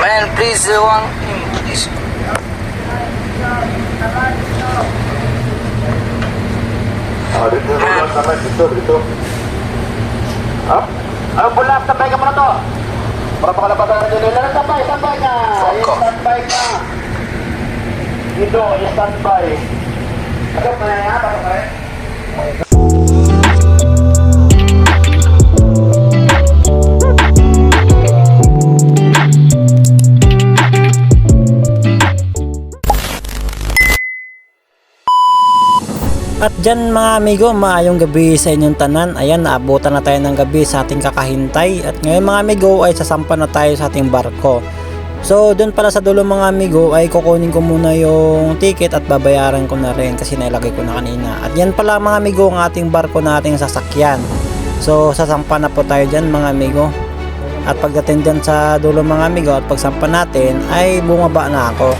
Man, please, uh, one. Please. Ah, dito, dito, dito, dito. Up. Ano pula, sabay ka muna to. Para pakalabatan na dyan nila. Sabay, sabay ka. Off. Standby ka. Dito, standby. Agad pa na yan, pa rin. At dyan mga amigo, maayong gabi sa inyong tanan. Ayan, naabutan na tayo ng gabi sa ating kakahintay. At ngayon mga amigo ay sasampa na tayo sa ating barko. So doon pala sa dulo mga amigo ay kukunin ko muna yung ticket at babayaran ko na rin kasi nailagay ko na kanina. At yan pala mga amigo ang ating barko na ating sasakyan. So sasampa na po tayo dyan mga amigo. At pagdating dyan sa dulo mga amigo at pagsampa natin ay bumaba na ako.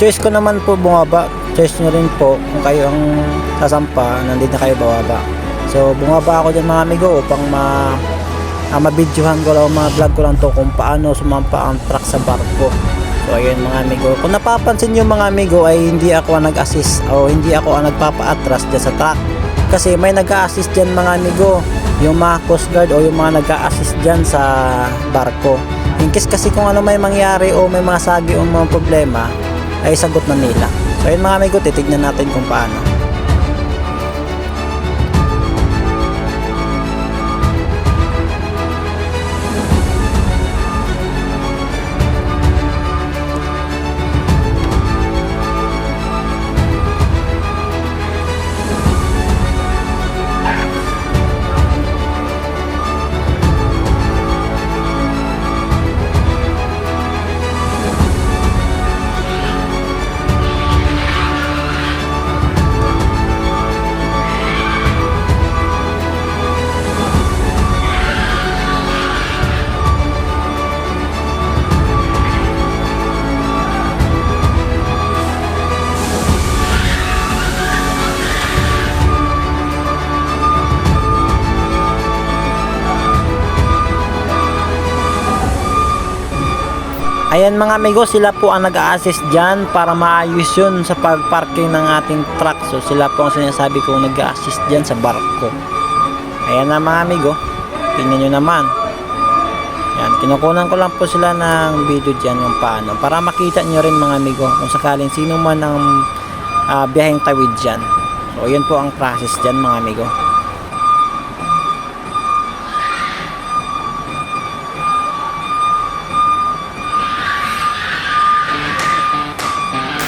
Choice ko naman po bumaba. Choice nyo rin po kung kayo ang sasampa, nandito na kayo bababa. So bumaba ako dyan mga amigo upang ma uh, mabidyohan ko lang, ma-vlog ko lang to kung paano sumampa ang truck sa barko. So ayun mga amigo. Kung napapansin nyo mga amigo ay hindi ako ang nag-assist o hindi ako ang nagpapa-atras dyan sa truck. Kasi may nag-assist dyan mga amigo. Yung mga coast guard o yung mga nag-assist dyan sa barko. In case kasi kung ano may mangyari o may mga sagi o mga problema ay sagot na nila. So ayun mga amigo, titignan natin kung paano. Ayan mga amigo, sila po ang nag-a-assist dyan para maayos yun sa pag-parking ng ating truck. So sila po ang sinasabi ko nag-a-assist dyan sa barko. Ayan na mga amigo, tingnan nyo naman. Yan, kinukunan ko lang po sila ng video dyan kung paano. Para makita nyo rin mga amigo kung sakaling sino man ang uh, biyaheng tawid dyan. So yun po ang process dyan mga amigo.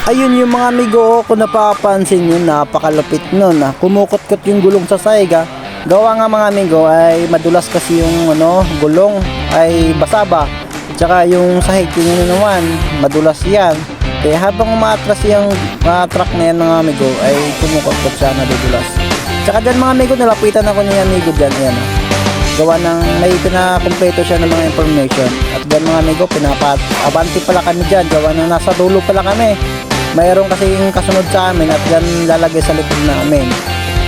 Ayun yung mga amigo ko kung napapansin nyo napakalupit nun ah. Kumukot-kot yung gulong sa saiga. Gawa nga mga amigo ay madulas kasi yung ano, gulong ay basaba. Tsaka yung sahig yun naman, madulas yan. Kaya habang umaatras yung uh, truck na yan mga amigo ay kumukot-kot siya nadudulas. Tsaka dyan mga amigo, nalapitan ako ni amigo dyan. Ayan ah. Gawa ng may pinakompleto siya ng mga information. At dyan mga amigo, pinapat abanti pala kami dyan. Gawa ng nasa dulo pala kami mayroon kasi yung kasunod sa amin at yan lalagay sa likod namin.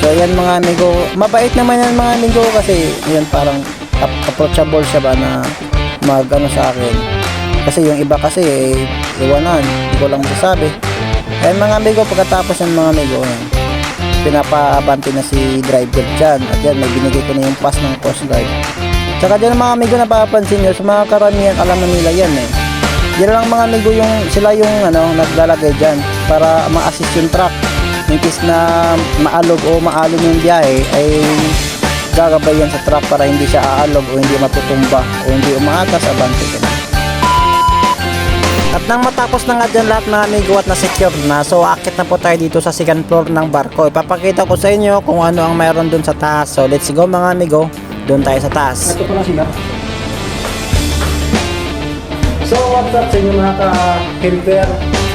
So yan mga amigo, mabait naman yan mga amigo kasi yan parang ap- approachable siya ba na mag ano sa akin. Kasi yung iba kasi eh, iwanan, hindi ko lang masasabi. Ayan mga amigo, pagkatapos ng mga amigo, yan, pinapaabanti na si driver dyan at yan may binigay ko na yung pass ng coast guard. Tsaka dyan mga amigo napapansin nyo, sa mga karamihan alam na nila yan eh. Yan lang mga amigo yung sila yung ano naglalagay diyan para ma-assist yung truck. In case na maalog o maalog yung biyahe ay gagabay yan sa truck para hindi siya aalog o hindi matutumba o hindi umaatas abante ka. At nang matapos na nga dyan lahat mga amigo at na-secure na, so akit na po tayo dito sa second floor ng barko. Ipapakita ko sa inyo kung ano ang mayroon dun sa taas. So let's go mga amigo, doon tayo sa taas. Ito pala sila. So, what's up sa inyo mga ka-helper,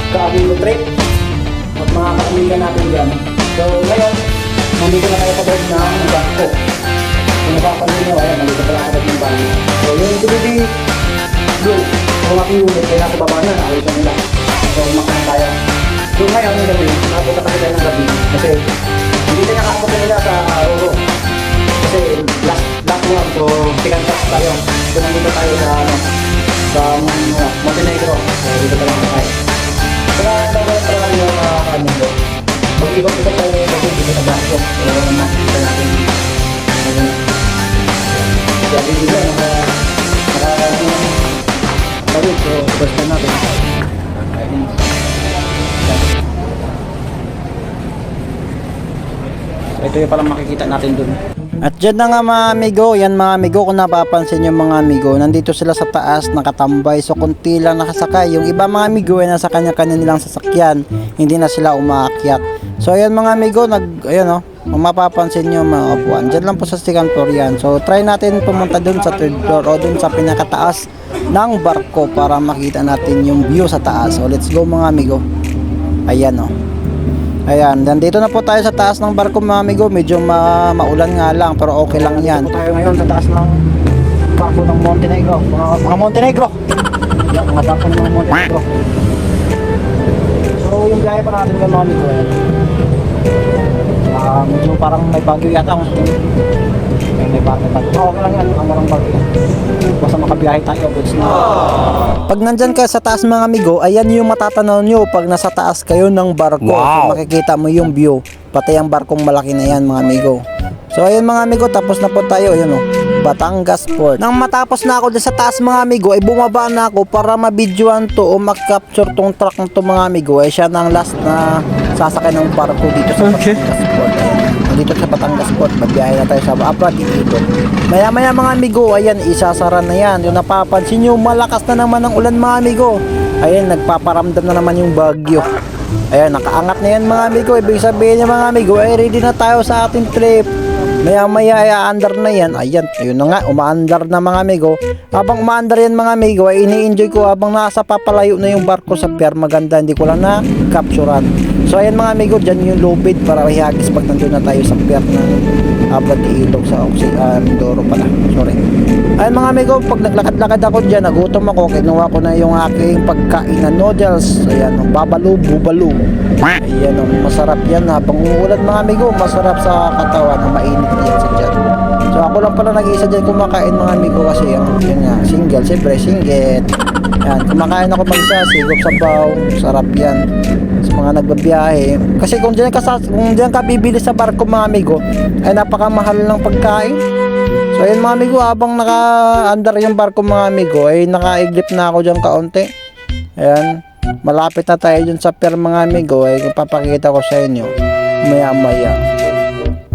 ka-awilo trip, at mga kapamilya natin dyan. So, ngayon, nandito na tayo kabag ng barko. Kung napapansin nyo, ayan, nandito pala kabag ng barko. So, yung TVD blue, kung aking unit, ay nasa baba na, nakalitan nila. So, umakana tayo. So, ngayon, yung gabi, napunta kasi tayo ng gabi. Kasi, hindi tayo nakakapunta nila sa Roro. Kasi, last, last one, so, touch tayo. So, nandito tayo sa, ano, sa Montenegro. Uh, dito ka lang tayo. Saka nagkaroon pa lang yung mga kanilo. Mag-ibang ito tayo yung kasi dito sa baso. Pero nakikita natin. Sabi nila, ito yung palang makikita natin dun. At dyan na nga mga amigo, yan mga amigo, kung napapansin yung mga amigo, nandito sila sa taas, nakatambay, so kunti lang nakasakay. Yung iba mga amigo ay nasa kanya-kanya nilang sasakyan, hindi na sila umaakyat. So ayan mga amigo, nag, ayan o, kung mapapansin nyo mga upuan, dyan lang po sa second floor yan. So try natin pumunta dun sa third floor o dun sa pinakataas ng barko para makita natin yung view sa taas. So let's go mga amigo. Ayan o. Ayan, nandito na po tayo sa taas ng barko mga amigo. Medyo ma maulan nga lang pero okay lang yan. Dito tayo ngayon sa taas ng barko ng Montenegro. Mga, mga Montenegro! Yan, mga barko ng mga Montenegro. So, yung biyahe pa natin kay Mami ko eh. Ah, medyo parang may bagyo yata. May, pa. Oh, okay lang yan. Ang marang bagyo. Basta makabiyahe tayo. Goods na. Pag nandyan ka sa taas mga amigo, ayan yung matatanaw nyo pag nasa taas kayo ng barko. So makikita mo yung view. Pati ang barkong malaki na yan mga amigo. So ayun mga amigo, tapos na po tayo. Ayun o, Batangas Port. Nang matapos na ako dyan sa taas mga amigo, ay bumaba na ako para mabidyoan to o mag-capture tong truck ng to mga amigo. Ay siya na ang last na sasakay ng barko dito sa Batangas Port. Dito sa Batangas Port, magbiyahe na tayo sa Abra dito. Maya maya mga amigo, ayan, isasara na yan. Yung napapansin nyo, malakas na naman ang ulan mga amigo. Ayan, nagpaparamdam na naman yung bagyo. Ayan, nakaangat na yan mga amigo. Ibig sabihin niya mga amigo, ay ready na tayo sa ating trip. Maya maya ay aandar na yan. Ayan, ayun na nga, umaandar na mga amigo. Habang umaandar yan mga amigo, ay ini-enjoy ko habang nasa papalayo na yung barko sa pier. Maganda, hindi ko lang na capturean. So ayan mga amigo, dyan yung low bid para ihagis pag nandun na tayo sa pier ng Abad Ilog sa Oxy, uh, Mindoro pala. Sorry. Ayun mga amigo, pag naglakad-lakad ako dyan, nagutom ako, kinuha ko na yung aking pagkain na noodles. Ayan, babalu, bubalu. Ayan, masarap yan. Habang umuulan mga amigo, masarap sa katawan, mainit yan sa dyan. So ako lang pala nag-iisa dyan kumakain mga amigo kasi yan, yun nga, single, siyempre single. Yan, kumakain ako mag-isa, sigop sa baw, sarap yan sa mga nagbabiyahe. Kasi kung diyan ka kung diyan ka bibili sa barko mga amigo, ay napakamahal ng pagkain. So ayun mga amigo, habang naka-under yung barko mga amigo, ay nakaiglip na ako diyan kaunti. Ayan, malapit na tayo dun sa pier mga amigo, ay papakita ko sa inyo maya maya.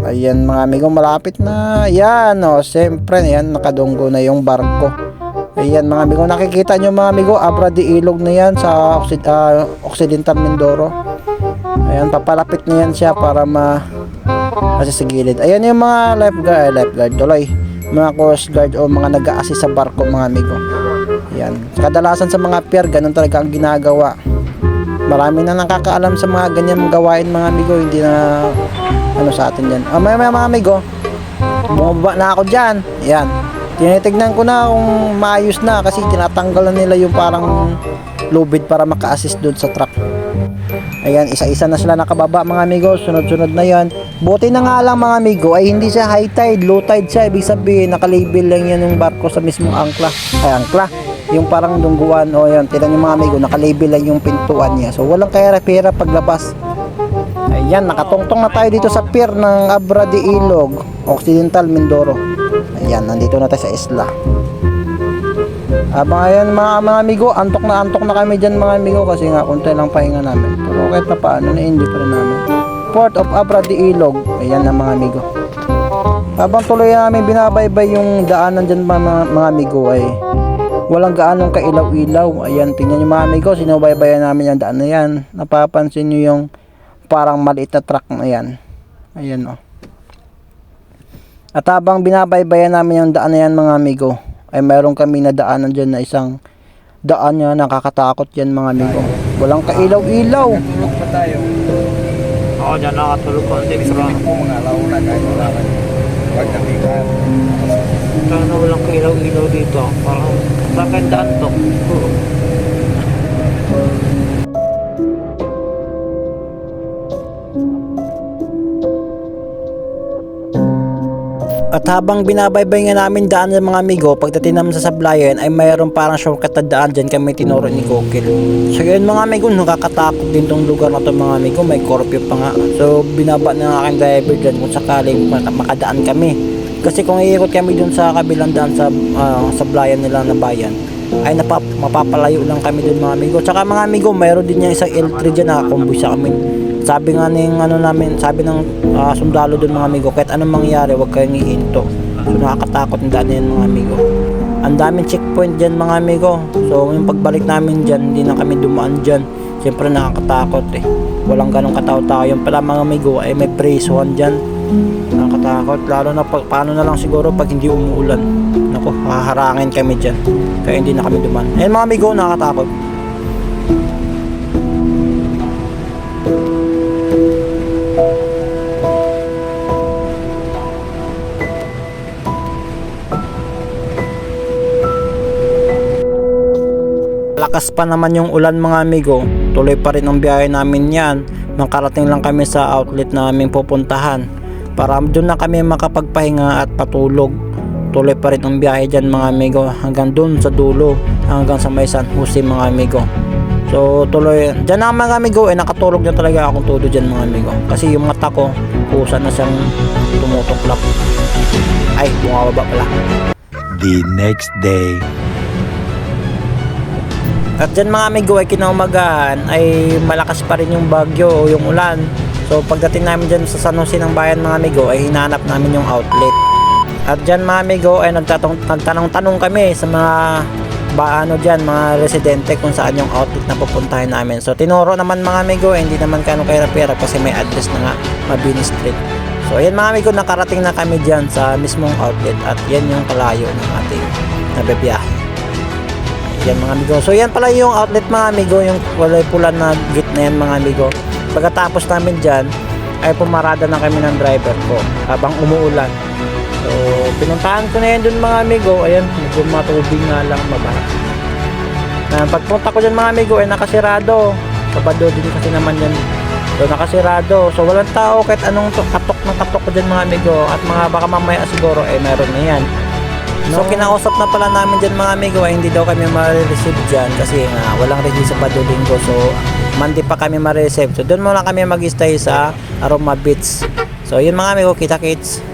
Ayan mga amigo, malapit na. Yan, oh, siyempre, yan, nakadunggo na yung barko. Ayan mga amigo, nakikita nyo mga amigo, Abra de Ilog na yan sa Occ- ah, Occidental Mindoro. Ayan, papalapit na yan siya para ma kasi sa gilid. Ayan yung mga lifeguard, eh, lifeguard tuloy. Mga coast guard o mga nag-a-assist sa barko mga amigo. Ayan. Kadalasan sa mga pier, ganun talaga ang ginagawa. Marami na nakakaalam sa mga ganyan gawain mga amigo, hindi na ano sa atin yan. Ah, may, may mga amigo, bumaba na ako dyan. Ayan. Tinitignan ko na kung maayos na kasi tinatanggal na nila yung parang lubid para maka-assist doon sa truck. Ayan, isa-isa na sila nakababa mga amigo, sunod-sunod na yan. Buti na nga lang mga amigo ay hindi siya high tide, low tide siya. Ibig sabihin, nakalabel lang yan yung barko sa mismong angkla. Ay, angkla. Yung parang dungguan, o yan, tinan yung mga amigo, nakalabel lang yung pintuan niya. So, walang kahirap-hirap paglabas. Ayan, nakatungtong na tayo dito sa pier ng Abra de Ilog, Occidental Mindoro. Ayan, nandito na tayo sa isla. Abang ayan mga, mga amigo, antok na antok na kami dyan mga amigo kasi nga kunti lang pahinga namin. Pero kahit pa paano, na-enjoy pa rin namin. Port of Abra de Ilog. Ayan na mga amigo. Habang tuloy namin binabaybay yung daanan dyan mga, mga, amigo ay walang gaanong kailaw-ilaw. Ayan, tingnan nyo mga amigo, sinubaybayan namin yung daan na yan. Napapansin nyo yung parang maliit na truck na yan. Ayan o. At habang binabaybayan namin yung daan na yan mga amigo, ay mayroon kami na daanan dyan na isang daan niya nakakatakot yan mga amigo. Walang kailaw-ilaw. Ako dyan nakatulog ko. Hindi ko lang. mga launa kahit wala ka. Huwag nabigan. Sana walang ilaw-ilaw dito. Parang bakit daan to? At habang binabaybay nga namin daan ng mga amigo, pagdating naman sa sablayan ay mayroon parang shortcut na daan dyan kami tinuro ni Kokil. So yun mga amigo, nakakatakot din tong lugar na to mga amigo, may curfew pa nga. So binaba na ng aking driver dyan kung sakaling mak- makadaan kami. Kasi kung iikot kami dun sa kabilang daan sa uh, sablayan nila na bayan, ay napap mapapalayo lang kami dun mga amigo. Tsaka mga amigo, mayroon din yung isang L3 dyan na sa amin. Sabi nga ng ano namin, sabi ng ah, sundalo dun mga amigo, kahit anong mangyari, huwag kayong hihinto. So nakakatakot ang daan yan mga amigo. Ang daming checkpoint dyan mga amigo. So yung pagbalik namin dyan, hindi na kami dumaan dyan. Siyempre nakakatakot eh. Walang ganong katao-tao. Yung pala mga amigo ay may presohan dyan. Nakakatakot. Lalo na pag, paano na lang siguro pag hindi umuulan. Nako, haharangin kami dyan. Kaya hindi na kami duman. Ayun mga amigo, nakakatakot. Lakas pa naman yung ulan mga amigo. Tuloy pa rin ang biyahe namin yan. Makarating lang kami sa outlet na aming pupuntahan. Para doon na kami makapagpahinga at patulog. Tuloy pa rin ang biyahe dyan mga amigo. Hanggang doon sa dulo. Hanggang sa may San Jose mga amigo. So tuloy. Dyan na mga amigo. Eh nakatulog na talaga akong todo dyan mga amigo. Kasi yung mata ko. Kusa na siyang tumutuklap. Ay, bumababa pala. the next day. At dyan mga amigo ay kinaumagahan ay malakas pa rin yung bagyo o yung ulan. So pagdating namin dyan sa San Jose ng bayan mga amigo ay hinanap namin yung outlet. At dyan mga amigo ay nagtatong, nagtanong-tanong kami sa mga ba ano dyan, mga residente kung saan yung outlet na pupuntahin namin. So tinuro naman mga amigo, eh, hindi naman kano kahirap-hirap kasi may address na nga, Mabini Street. So ayan mga amigo, nakarating na kami dyan sa mismong outlet at yan yung kalayo ng ating nabibiyahe. Yan mga amigo. So yan pala yung outlet mga amigo, yung kulay pula na gate na yan mga amigo. Pagkatapos namin dyan, ay pumarada na kami ng driver ko habang umuulan. So pinuntahan ko na yan dun mga amigo. Ayan, medyo matubig nga lang mabaha. Na pagpunta ko dyan mga amigo ay nakasirado. Sabado din kasi naman yan. So nakasirado. So walang tao kahit anong to- katok ng katok ko dyan mga amigo. At mga baka mamaya siguro ay meron na yan. So kinausap na pala namin dyan mga amigo ay hindi daw kami ma-receive dyan kasi nga walang release sa Bado Linggo so Monday pa kami ma-receive. So doon muna kami mag-stay sa Aroma Beach. So yun mga amigo, kita kits.